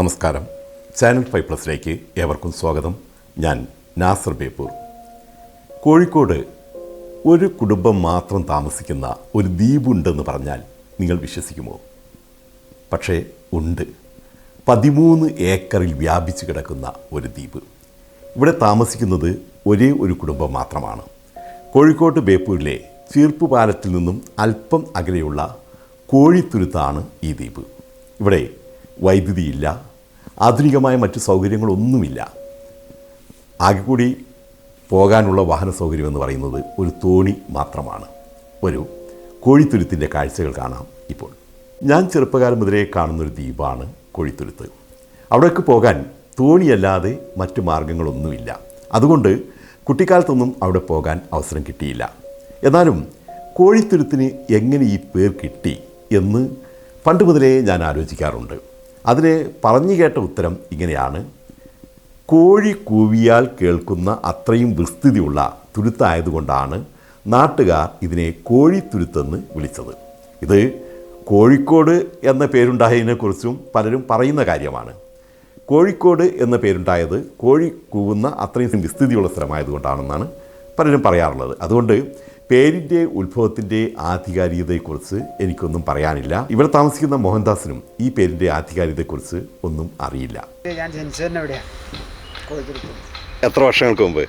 നമസ്കാരം. Channel five പ്ലസിലേക്ക് ഏവർക്കും സ്വാഗതം. ഞാൻ നാസർ ബേപ്പൂർ. കോഴിക്കോട് ഒരു കുടുംബം മാത്രം താമസിക്കുന്ന ഒരു ദ്വീപുണ്ടെന്ന് പറഞ്ഞാൽ നിങ്ങൾ വിശ്വസിക്കുമോ? പക്ഷേ ഉണ്ട്. പതിമൂന്ന് ഏക്കറിൽ വ്യാപിച്ചു കിടക്കുന്ന ഒരു ദ്വീപ്. ഇവിടെ താമസിക്കുന്നത് ഒരേ ഒരു കുടുംബം മാത്രമാണ്. കോഴിക്കോട് ബേപ്പൂരിലെ ചീർപ്പ് പാലത്തിൽ നിന്നും അല്പം അകലെയുള്ള കോഴിത്തുരുത്താണ് ഈ ദ്വീപ്. ഇവിടെ വൈദ്യുതിയില്ല ആധുനികമായ മറ്റു സൗകര്യങ്ങളൊന്നുമില്ല. ആകെ കൂടി പോകാനുള്ള വാഹന സൗകര്യം എന്ന് പറയുന്നത് ഒരു തോണി മാത്രമാണ്. ഒരു കോഴിത്തുരുത്തിന്റെ കാഴ്ചകൾ കാണാം ഇപ്പോൾ. ഞാൻ ചെറുപ്പകാലം മുതലേ കാണുന്നൊരു ദ്വീപാണ് കോഴിത്തുരുത്ത്. അവിടേക്ക് പോകാൻ തോണിയല്ലാതെ മറ്റു മാർഗങ്ങളൊന്നുമില്ല. അതുകൊണ്ട് കുട്ടിക്കാലത്തൊന്നും അവിടെ പോകാൻ അവസരം കിട്ടിയില്ല. എന്നാലും കോഴിത്തുരുത്തിന് എങ്ങനെ ഈ പേർ കിട്ടി എന്ന് പണ്ട് മുതലേ ഞാൻ ആലോചിക്കാറുണ്ട്. അതിന് പറഞ്ഞു കേട്ട ഉത്തരം ഇങ്ങനെയാണ്. കോഴി കൂവിയാൽ കേൾക്കുന്ന അത്രയും വിസ്തൃതിയുള്ള തുരുത്തായതുകൊണ്ടാണ് നാട്ടുകാർ ഇതിനെ കോഴിത്തുരുത്തെന്ന് വിളിച്ചത്. ഇത് കോഴിക്കോട് എന്ന പേരുണ്ടായതിനെക്കുറിച്ചും പലരും പറയുന്ന കാര്യമാണ്. കോഴിക്കോട് എന്ന പേരുണ്ടായത് കോഴി കൂവുന്ന അത്രയും വിസ്തൃതിയുള്ള സ്ഥലമായതുകൊണ്ടാണെന്നാണ് പലരും പറയാറുള്ളത്. അതുകൊണ്ട് പേരിന്റെ ഉത്ഭവത്തിന്റെ ആധികാരികതയെക്കുറിച്ച് എനിക്കൊന്നും പറയാനില്ല. ഇവിടെ താമസിക്കുന്ന മോഹൻദാസിനും ഈ പേരിന്റെ ആധികാരികതയെക്കുറിച്ച് ഒന്നും അറിയില്ല. ഞാൻ എത്ര വർഷങ്ങൾക്ക് മുമ്പ്?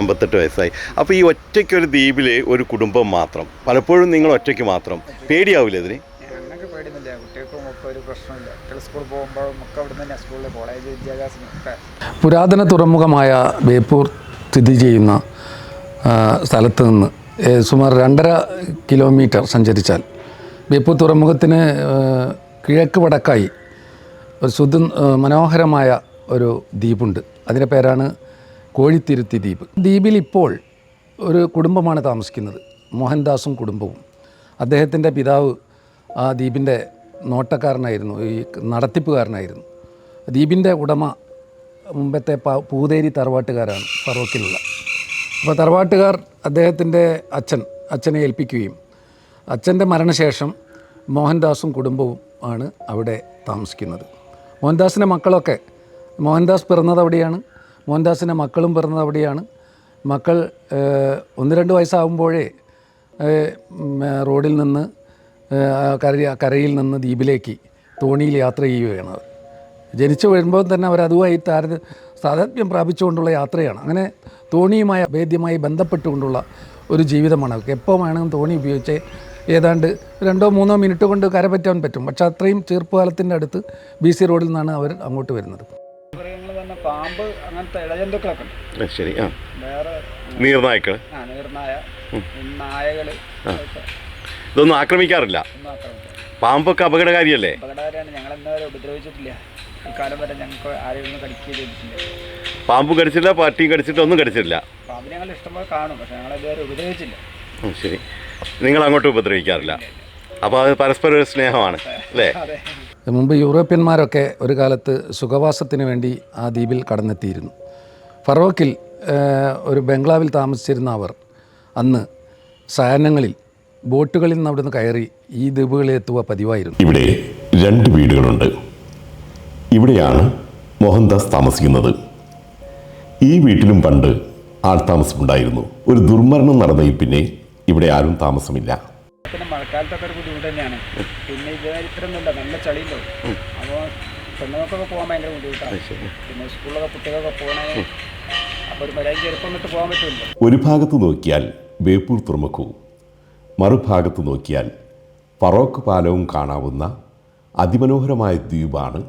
അമ്പത്തെട്ട് വയസ്സായി. അപ്പോൾ ഈ ഒറ്റയ്ക്കൊരു ദ്വീപിൽ ഒരു കുടുംബം മാത്രം പലപ്പോഴും നിങ്ങൾ ഒറ്റയ്ക്ക് മാത്രം പേടിയാവില്ല ഇതിന് പേടിയൊന്നുമില്ല. കുട്ടികൾക്കും ഒക്കെ ഒരു പ്രശ്നമില്ല കുട്ടികൾ സ്കൂളിൽ പോകുമ്പോൾ ഒക്കെ അവിടെ തന്നെ സ്കൂളിൽ കോളേജ് വിദ്യാഭ്യാസം ഒക്കെ. പുരാതന തുറമുഖമായ ബേപ്പൂർ സ്ഥിതി ചെയ്യുന്ന സ്ഥലത്ത് നിന്ന്. സുമാർ രണ്ടര കിലോമീറ്റർ സഞ്ചരിച്ചാൽ. ബേപ്പൂർ തുറമുഖത്തിന് കിഴക്ക് വടക്കായി ഒരു സുദ മനോഹരമായ ഒരു ദ്വീപുണ്ട്. അതിന്റെ പേരാണ് കോഴിത്തിരുത്തി ദ്വീപ്. ദ്വീപിൽ ഇപ്പോൾ ഒരു കുടുംബമാണ് താമസിക്കുന്നത്. മോഹൻദാസും കുടുംബവും. അദ്ദേഹത്തിന്റെ പിതാവ് ആ ദ്വീപിന്റെ നോട്ടക്കാരനായിരുന്നു. ഈ നടത്തിപ്പുകാരനായിരുന്നു. ദ്വീപിന്റെ ഉടമ മുമ്പത്തെ പൂതേരി തറവാട്ടുകാരാണ് ഫറോക്കിലുള്ള. അപ്പോൾ തറവാട്ടുകാർ അദ്ദേഹത്തിന്റെ അച്ഛൻ അച്ഛനെ ഏൽപ്പിക്കുകയും അച്ഛന്റെ മരണശേഷം മോഹൻദാസും കുടുംബവും ആണ് അവിടെ താമസിക്കുന്നത്. മോഹൻദാസിന്റെ മക്കളൊക്കെ മോഹൻദാസ് പിറന്നത് അവിടെയാണ് മോഹൻദാസിന്റെ മക്കളും പിറന്നത് അവിടെയാണ്. മക്കൾ ഒന്ന് രണ്ട് വയസ്സാകുമ്പോഴേ റോഡിൽ നിന്ന് കര കരയിൽ നിന്ന് ദ്വീപിലേക്ക് തോണിയിൽ യാത്ര ചെയ്യുകയാണ് ജനിച്ചു വരുമ്പോൾ തന്നെ അവർ അതുമായി താര സാധാത്മ്യം പ്രാപിച്ചുകൊണ്ടുള്ള യാത്രയാണ്. അങ്ങനെ തോണിയുമായ വേദ്യമായി ബന്ധപ്പെട്ടുകൊണ്ടുള്ള ഒരു ജീവിതമാണ് അവർക്ക് എപ്പോൾ വേണമെങ്കിലും തോണി ഉപയോഗിച്ച് ഏതാണ്ട് രണ്ടോ മൂന്നോ മിനിറ്റ് കൊണ്ട് കരപറ്റാൻ പറ്റും. പക്ഷേ അത്രയും ചെറുപ്പകാലത്തിന്റെ അടുത്ത് ബി സി റോഡിൽ നിന്നാണ് അവർ അങ്ങോട്ട് വരുന്നത്. പാമ്പ് അങ്ങനത്തെ ഉണ്ട്. ശരി. ആ. വേറെ ആ നീർനായ നായകൾ ഇതൊന്നും ആക്രമിക്കാറില്ല. പാമ്പൊക്കെ അപകടകാരിയല്ലേ? അപകടകാരിയാണ്. ഞങ്ങൾ ഉപദ്രവിച്ചിട്ടില്ല. ഈ കാലം വരെ ഞങ്ങൾക്ക് ആരെയൊന്നും കടിക്കുകയും ചെയ്തിട്ടില്ല. പാമ്പും കടിച്ചില്ല പട്ടിയും കടിച്ചിട്ട് ഒന്നും കടിച്ചിട്ടില്ല. പാമ്പിനെ ഞങ്ങൾ ഇഷ്ടംപോലെ കാണും പക്ഷെ ഞങ്ങൾ ഇതുവരെ ഉപദ്രവിച്ചില്ല. ഉം, ശരി. നിങ്ങൾ അങ്ങോട്ട് ഉപദ്രവിക്കാറില്ല. അപ്പോൾ അത് പരസ്പരം ഒരു സ്നേഹമാണ് അല്ലേ? മുമ്പ് യൂറോപ്യന്മാരൊക്കെ ഒരു കാലത്ത് സുഖവാസത്തിന് വേണ്ടി ആ ദ്വീപിൽ കടന്നെത്തിയിരുന്നു. ഫറോക്കിൽ ഒരു ബംഗ്ലാവിൽ താമസിച്ചിരുന്ന അവർ അന്ന് സയനങ്ങളിൽ ബോട്ടുകളിൽ നിന്ന് അവിടുന്ന് കയറി ഈ ദ്വീപുകളിൽ എത്തുക പതിവായിരുന്നു. ഇവിടെ രണ്ട് വീടുകളുണ്ട്. ഇവിടെയാണ് മോഹൻദാസ് താമസിക്കുന്നത്. ഈ വീട്ടിലും പണ്ട് ആൾ താമസമുണ്ടായിരുന്നു. ഒരു ദുർമരണം നടന്നതിൽ പിന്നെ ഇവിടെ ആരും താമസമില്ല. പിന്നെ മഴക്കാലത്തൊക്കെ ഒരു ബുദ്ധിമുട്ട് തന്നെയാണ്. പിന്നെ നല്ല അപ്പോൾ പെണ്ണുങ്ങൾക്കൊക്കെ പോകാൻ ഭയങ്കര ബുദ്ധിമുട്ടാണ്. പിന്നെ സ്കൂളിലൊക്കെ കുട്ടികളൊക്കെ പോകണേ അപ്പോൾ ഒരു മര്യാദ ചെറുപ്പം വിട്ട് പോകാൻ പറ്റുമല്ലോ. ഒരു ഭാഗത്ത് നോക്കിയാൽ ബേപ്പൂർ തുറമുഖവും മറുഭാഗത്ത് നോക്കിയാൽ പറോക്ക് പാലവും കാണാവുന്ന അതിമനോഹരമായ ദ്വീപാണ്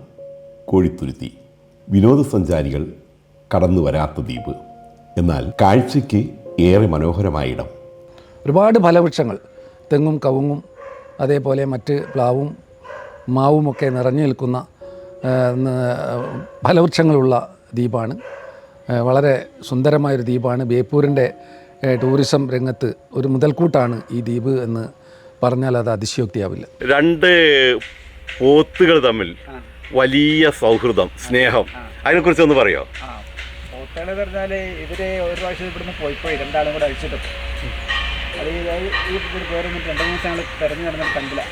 കോഴിത്തുരുത്തി. വിനോദസഞ്ചാരികൾ കടന്നു വരാത്ത ദ്വീപ്. എന്നാൽ കാഴ്ചയ്ക്ക് ഏറെ മനോഹരമായ ഇടം. ഒരുപാട് ഫലവൃക്ഷങ്ങൾ. തെങ്ങും കവുങ്ങും അതേപോലെ മറ്റ് പ്ലാവും മാവുമൊക്കെ നിറഞ്ഞു നിൽക്കുന്ന ഫലവൃക്ഷങ്ങളുള്ള ദ്വീപാണ്. വളരെ സുന്ദരമായൊരു ദ്വീപാണ്. ബേപ്പൂരിന്റെ ടൂറിസം രംഗത്ത് ഒരു മുതൽക്കൂട്ടാണ് ഈ ദ്വീപ് എന്ന് പറഞ്ഞാൽ അത് അതിശയോക്തിയാവില്ല. രണ്ട് പോത്തുകൾ തമ്മിൽ വലിയ സൗഹൃദം സ്നേഹം. അതിനെക്കുറിച്ച് ഒന്ന് പറയോ? എന്ന് പറഞ്ഞാൽ ഇവർ ഒരു പ്രാവശ്യം ഇവിടുന്ന് പോയി പോയി രണ്ടാളും കൂടെ അഴിച്ചിട്ട്. അത് ഈ പേരൊന്നും രണ്ട് മൂന്ന് ദിവസം ഞങ്ങൾ തിരഞ്ഞു നടന്നാൽ കണ്ടില്ല.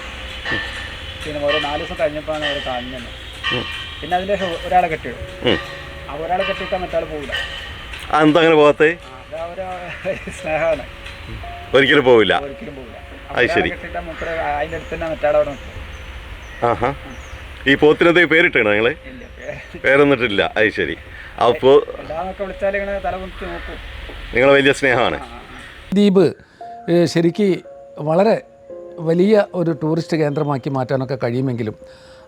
പിന്നെ ഓരോ നാല് ദിവസം കഴിഞ്ഞപ്പോഴാണ് അവർ കാണുന്നത്. പിന്നെ അതിന്റെ ശേഷം ഒരാളെ കെട്ടിയിടും. ആ ഒരാളെ കെട്ടിയിട്ടാൽ മറ്റാൾ പോകില്ല എന്താ അങ്ങനെ പോകത്തെ? സ്നേഹമാണ്. ഒരിക്കലും പോവില്ല. ഒരിക്കലും പോവില്ല. അത് ശരി. അതിന്റെ അടുത്ത് തന്നെ മറ്റാളവിടെ നിൽക്കും ആഹാ. ഈ പോത്തിനെന്ത് പേരിട്ടാണ് ഞങ്ങൾ പേരൊന്നിട്ടില്ല. അത് ശരി. അപ്പോൾ തല നിങ്ങൾ വലിയ സ്നേഹമാണ്. ദ്വീപ് ശരിക്ക് വളരെ വലിയ ഒരു ടൂറിസ്റ്റ് കേന്ദ്രമാക്കി മാറ്റാനൊക്കെ കഴിയുമെങ്കിലും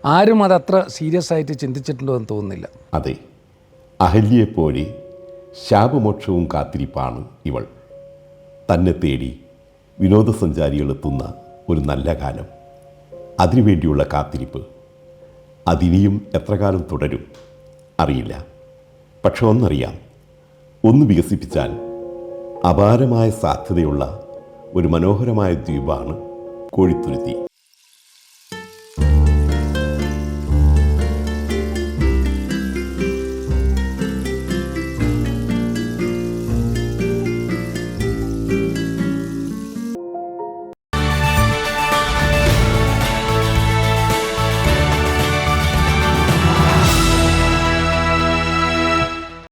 ആരും അതത്ര സീരിയസ് ആയിട്ട് ചിന്തിച്ചിട്ടുണ്ടോ എന്ന് തോന്നുന്നില്ല. അതെ. അഹല്യയെപ്പോലെ ശാപമോക്ഷവും കാത്തിരിപ്പാണ് ഇവൾ. തന്നെ തേടി വിനോദസഞ്ചാരികൾ എത്തുന്ന ഒരു നല്ല കാലം. അതിനുവേണ്ടിയുള്ള കാത്തിരിപ്പ് അതിനിയും എത്ര കാലം തുടരും? അറിയില്ല. പക്ഷെ ഒന്നറിയാം. ഒന്ന് വികസിപ്പിച്ചാൽ അപാരമായ സാധ്യതയുള്ള ഒരു മനോഹരമായ ദ്വീപാണ് കോഴിത്തുരുത്തി.